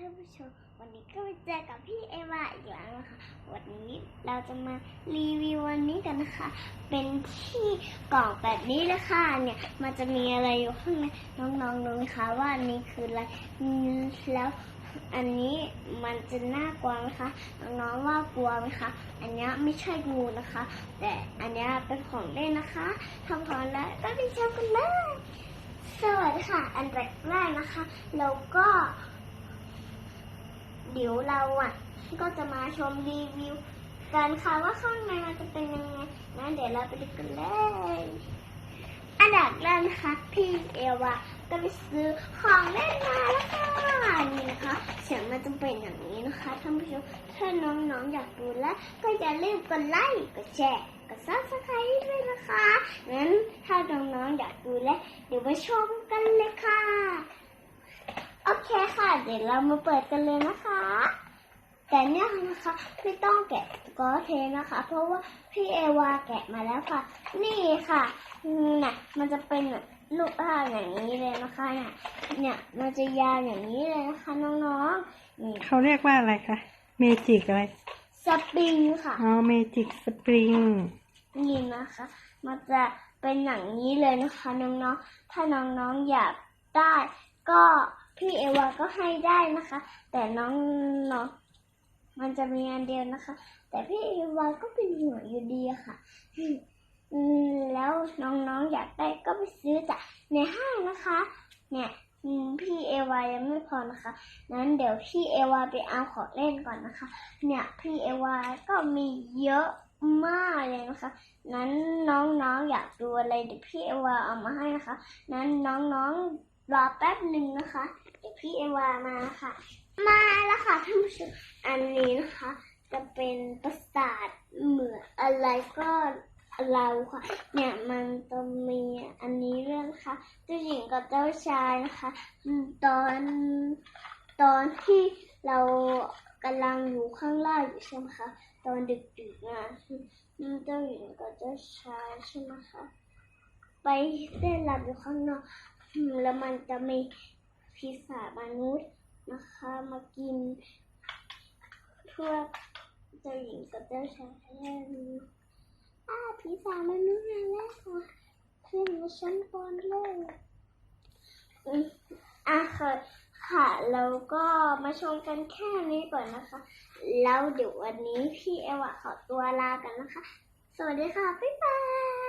ท่านผู้ชม วันนี้ก็มาเจอกับพี่เอวาอีกแล้วนะคะ วันนี้เราจะมารีวิววันนี้กันนะคะ เป็นที่กล่องแบบนี้เลยค่ะเนี่ยมันจะมีอะไรอยู่ข้างในน้องๆรู้ไหมคะว่าอันนี้คืออะไรแล้วอันนี้มันจะน่ากลัวไหมคะน้องๆว่ากลัวไหมคะอันนี้ไม่ใช่งูนะคะ แต่อันนี้เป็นของเล่นนะคะทำพร้อมแล้วก็ไปชมกันเลยสวัสดีค่ะ อันแรกๆนะคะแล้วก็ เดี๋ยวเราอะ ก็จะมาชมรีวิวกันค่ะว่าข้างในมันจะเป็นยังไงงั้นเดี๋ยวเราไปดูกันเลย อันดับแรกนะคะพี่เอวาก็ไปซื้อของเล่นมาแล้วค่ะนี่นะคะ เสียงมันจะเป็นอย่างนี้นะคะท่านผู้ชมถ้าน้องๆอยากดูแล้ว ก็อย่าลืมกดไลค์กดแชร์กดซับสไครต์ด้วยนะคะงั้นถ้าน้องๆอยากดูแล้วเดี๋ยวไปชมกันเลยค่ะ โอเคค่ะ เดี๋ยวเรามาเปิดกันเลยนะคะ แต่เนี่ยนะคะไม่ต้องแกะกอเทนะคะ เพราะว่าพี่เอวาแกะมาแล้วค่ะ นี่ค่ะน่ะมันจะเป็นแบบลูกอ่างอย่างนี้เลยนะคะเนี่ยเนี่ยมันจะยาวอย่างนี้เลยนะคะน้องๆนี่เขาเรียกว่าอะไรคะเมจิกอะไรสปริงค่ะอ๋อเมจิกสปริงนี่นะคะ มันจะเป็นอย่างนี้เลยนะคะน้องๆถ้าน้องๆอยากได้ ก็พี่เอวาก็ให้ได้นะคะ แต่น้องน้อง มันจะมีอันเดียวนะคะ แต่พี่เอวาก็เป็นหัวอยู่ดีค่ะอืมแล้วน้องๆอยากได้ก็ไปซื้อจากในห้างนะคะ เนี่ยพี่เอวายังไม่พอนะคะ นั้นเดี๋ยวพี่เอวาไปเอาของเล่นก่อนนะคะ เนี่ยพี่เอวาก็มีเยอะมากเลยนะคะ นั้นน้องๆอยากดูอะไรเดี๋ยวพี่เอวาเอามาให้นะคะ นั้นน้องๆ รอแป๊บหนึ่งนะคะ เดี๋ยวพี่เอวามาค่ะ มาแล้วค่ะท่านผู้ชมอันนี้นะคะ จะเป็นประสาทเหมือนอะไรก็เราค่ะ เนี่ยมันจะมีอันนี้เรื่องนะคะเจ้าหญิงกับเจ้าชายนะคะ ตอนตอนที่เรากำลังอยู่ข้างล่างอยู่ใช่ไหมคะตอนดึกๆอะอืมเจ้าหญิงกับเจ้าชายใช่ไหมคะไปเต้นรำอยู่ข้างนอก แล้วมันจะมีพิศามนุษย์นะคะ มากินพวกเจ้าหญิงกับเจ้าชายอ่าพิศามนุษย์มาแล้วค่ะขึ้นมาชั้นบนเลยอะค่ะค่ะแล้วก็มาชมกันแค่นี้ก่อนนะคะ แล้วเดี๋ยววันนี้พี่เอวะขอตัวลากันนะคะ สวัสดีค่ะ บ๊ายบาย